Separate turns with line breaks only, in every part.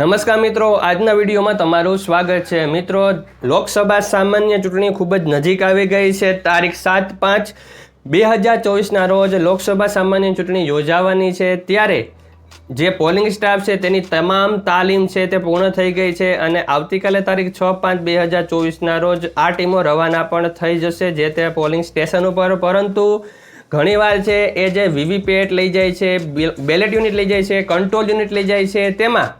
નમસ્કાર મિત્રો, આજના વિડીયોમાં તમારું સ્વાગત છે. મિત્રો, લોકસભા સામાન્ય ચૂંટણી ખૂબ જ નજીક આવી ગઈ છે. તારીખ સાત પાંચ બે હજાર ચોવીસના રોજ લોકસભા સામાન્ય ચૂંટણી યોજાવાની છે. ત્યારે જે પોલિંગ સ્ટાફ છે તેની તમામ તાલીમ છે તે પૂર્ણ થઈ ગઈ છે અને આવતીકાલે તારીખ છ પાંચ બે હજાર ચોવીસના રોજ આ ટીમો રવાના પણ થઈ જશે જે તે પોલિંગ સ્ટેશન ઉપર. પરંતુ ઘણીવાર છે એ જે વીવીપેટ લઈ જાય છે બેલેટ યુનિટ લઈ જાય છે, કંટ્રોલ યુનિટ લઈ જાય છે, તેમાં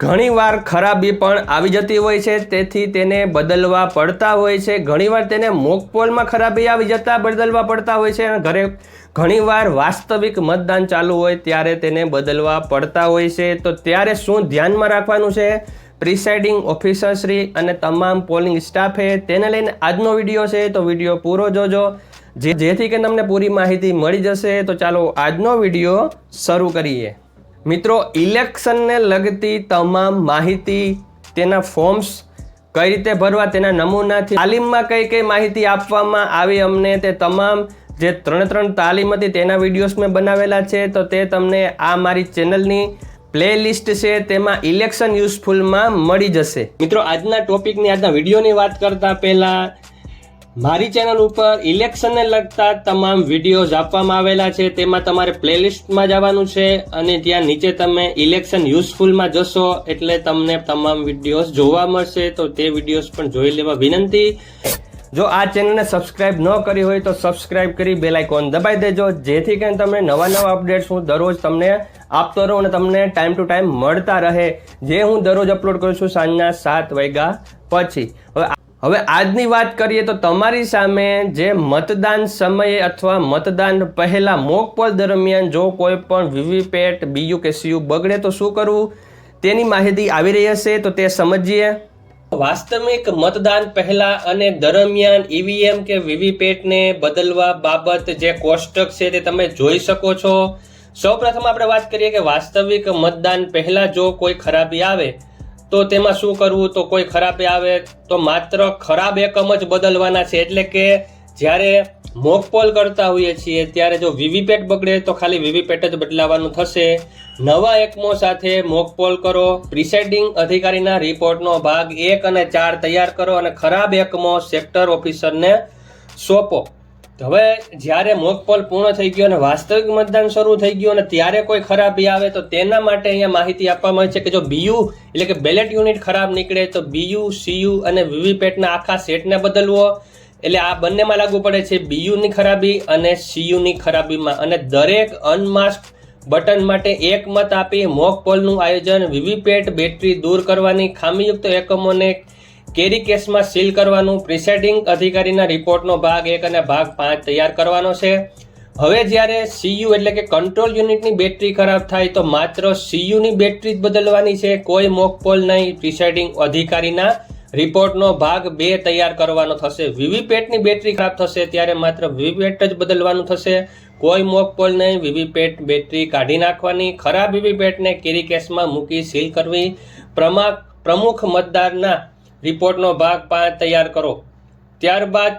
ઘણીવાર ખરાબી પણ આવી જતી હોય છે, તેથી તેને બદલવા પડતા હોય છે. ઘણીવાર તેને મોકપોલમાં ખરાબી આવી જતા બદલવા પડતા હોય છે અને ઘરે ઘણીવાર વાસ્તવિક મતદાન ચાલુ હોય ત્યારે તેને બદલવા પડતા હોય છે. તો ત્યારે શું ધ્યાનમાં રાખવાનું છે? પ્રિસાઇડિંગ ઓફિસરશ્રી અને તમામ પોલિંગ સ્ટાફે તેને લઈને આજનો વીડિયો છે. તો વીડિયો પૂરો જોજો. જે જેથી કે તમને પૂરી માહિતી મળી જશે. તો ચાલો આજનો વીડિયો શરૂ કરીએ. મિત્રો, ઇલેક્શનને લગતી તમામ માહિતી, તેના ફોર્મ્સ કઈ રીતે ભરવા, તેના નમૂનાથી તાલીમમાં કઈ કઈ માહિતી આપવામાં આવી અમને, તે તમામ જે ત્રણે ત્રણ તાલીમ હતી, તેના વિડીયોઝ મેં બનાવેલા છે, તો તે તમને આ મારી ચેનલની પ્લેલિસ્ટ છે, તેમાં ઇલેક્શન યુઝફુલમાં મળી જશે. મિત્રો, આજના ટોપિકની, આજના વિડીયોની વાત કરતા પહેલાં મારી ચેનલ ઉપર ઇલેક્શનને લગતા તમામ વિડીયોઝ આપવામાં આવેલા છે. તેમાં તમારે પ્લેલિસ્ટમાં જવાનું છે અને ત્યાં નીચે તમે ઇલેક્શન યુઝફુલમાં જશો એટલે તમને તમામ વિડીયોઝ જોવા મળશે. તો તે વિડીયોઝ પણ જોઈ લેવા વિનંતી. જો આ ચેનલને સબસ્ક્રાઇબ ન કરી હોય તો સબસ્ક્રાઇબ કરી બેલ આઇકોન દબાઈ દેજો. જેથી કરીને તમને નવા નવા અપડેટ્સ હું દરરોજ તમને આપતો રહું અને તમને ટાઈમ ટુ ટાઈમ મળતા રહે. જે હું દરરોજ અપલોડ કરું છું સાંજના સાત વાગ્યા પછી. હવે હવે આજની વાત કરીએ તો તમારી સામે જે મતદાન સમયે અથવા મતદાન પહેલાં મોક પોલ દરમિયાન જો કોઈ પણ વીવીપેટ, બીયુ કે સીયુ બગડે તો શું કરવું? તેની માહિતી આવી રહી હશે તો તે સમજીએ. વાસ્તવિક મતદાન પહેલા અને દરમિયાન ઈવીએમ કે વીવીપેટને બદલવા બાબત જે કોષ્ટક છે તે તમે જોઈ શકો છો. સૌપ્રથમ આપણે વાત કરીએ કે વાસ્તવિક મતદાન પહેલા જો કોઈ ખરાબી આવે તો તેમાં શું કરવું? તો કોઈ ખરાબે આવે તો માત્ર ખરાબ એકમ જ બદલવાના છે. એટલે કે જ્યારે મોકપોલ કરતા હોઈએ છીએ, ત્યારે જો વીવીપેટ બગડે તો ખાલી વીવીપેટ જ બદલાવાનું થશે. નવા એકમો સાથે મોકપોલ કરો. પ્રિસાઇડિંગ અધિકારીના રિપોર્ટનો ભાગ એક અને ચાર તૈયાર કરો અને ખરાબ એકમો સેક્ટર ઓફિસરને સોંપો. હવે જ્યારે મોકપોલ પૂર્ણ થઈ ગયો અને વાસ્તવિક મતદાન શરૂ થઈ ગયું અને ત્યારે કોઈ ખરાબી આવે, તો તેના માટે અહીંયા માહિતી આપવામાં આવે છે કે જો બીયુ એટલે કે બેલેટ યુનિટ ખરાબ નીકળે, તો બીયુ, સીયુ અને વીવીપેટના આખા સેટને બદલવો. એટલે આ બંનેમાં લાગુ પડે છે બીયુની ખરાબી અને સીયુની ખરાબીમાં. અને દરેક અનમાસ્ક બટન માટે એક મત આપી મોક પોલનું આયોજન વીવીપેટ બેટરી દૂર કરવાની ખામીયુક્ત એકમોને કેરી કેસમાં સીલ કરવાનું, પ્રિસાઇડિંગ અધિકારીના રિપોર્ટનો ભાગ એક અને ભાગ પાંચ તૈયાર કરવાનો છે. હવે જ્યારે સીયુ એટલે કે કંટ્રોલ યુનિટની બેટરી ખરાબ થાય તો માત્ર સીયુની બેટરી જ બદલવાની છે. કોઈ મોકપોલ નહીં. પ્રિસાઇડિંગ અધિકારીના રિપોર્ટનો ભાગ બે તૈયાર કરવાનો થશે. વીવીપેટની બેટરી ખરાબ થશે ત્યારે માત્ર વીવીપેટ જ બદલવાનું થશે. કોઈ મોકપોલ નહીં. વીવીપેટ બેટરી કાઢી નાખવાની. ખરાબ વીવીપેટને કેરી કેસમાં મૂકી સીલ કરવી. પ્રમા પ્રમુખ મતદારના રિપોર્ટનો ભાગ પાંચ તૈયાર કરો. ત્યારબાદ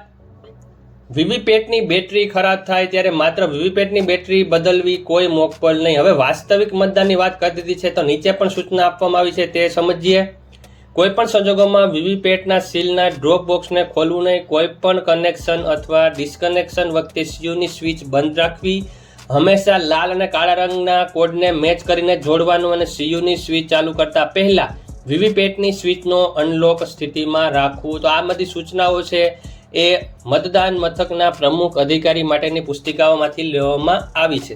વીવીપેટની બેટરી ખરાબ થાય ત્યારે માત્ર વીવીપેટની બેટરી બદલવી કોઈ મોકપોલ નહીં. હવે વાસ્તવિક મતદાનની વાત કરી દીધી છે તો નીચે પણ સૂચના આપવામાં આવી છે તે સમજીએ. કોઈપણ સંજોગોમાં વીવીપેટના સીલના ડ્રોપ બોક્સને ખોલવું નહીં. કોઈપણ કનેક્શન અથવા ડિસ્કનેક્શન વખતે સીયુની સ્વિચ બંધ રાખવી. હંમેશા લાલ અને કાળા રંગના કોડને મેચ કરીને જોડવાનું અને સીયુની સ્વિચ ચાલુ કરતા પહેલા વીવીપેટની સ્વિચનો અનલોક સ્થિતિમાં રાખવું. તો આ બધી સૂચનાઓ છે એ મતદાન મથકના પ્રમુખ અધિકારી માટેની પુસ્તિકાઓમાંથી લેવામાં આવી છે.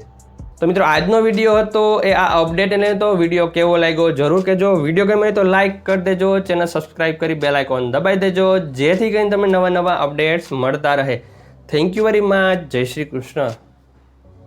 તો મિત્રો, આજનો વીડિયો હતો એ આ અપડેટ અને તો વીડિયો કેવો લાગ્યો જરૂર કહેજો. વીડિયો ગમે તો લાઇક કરી દેજો, ચેનલ સબસ્ક્રાઇબ કરી બેલ આઇકોન દબાઈ દેજો, જેથી કરીને તમને નવા નવા અપડેટ્સ મળતા રહે. Thank you very much. જય શ્રી કૃષ્ણ.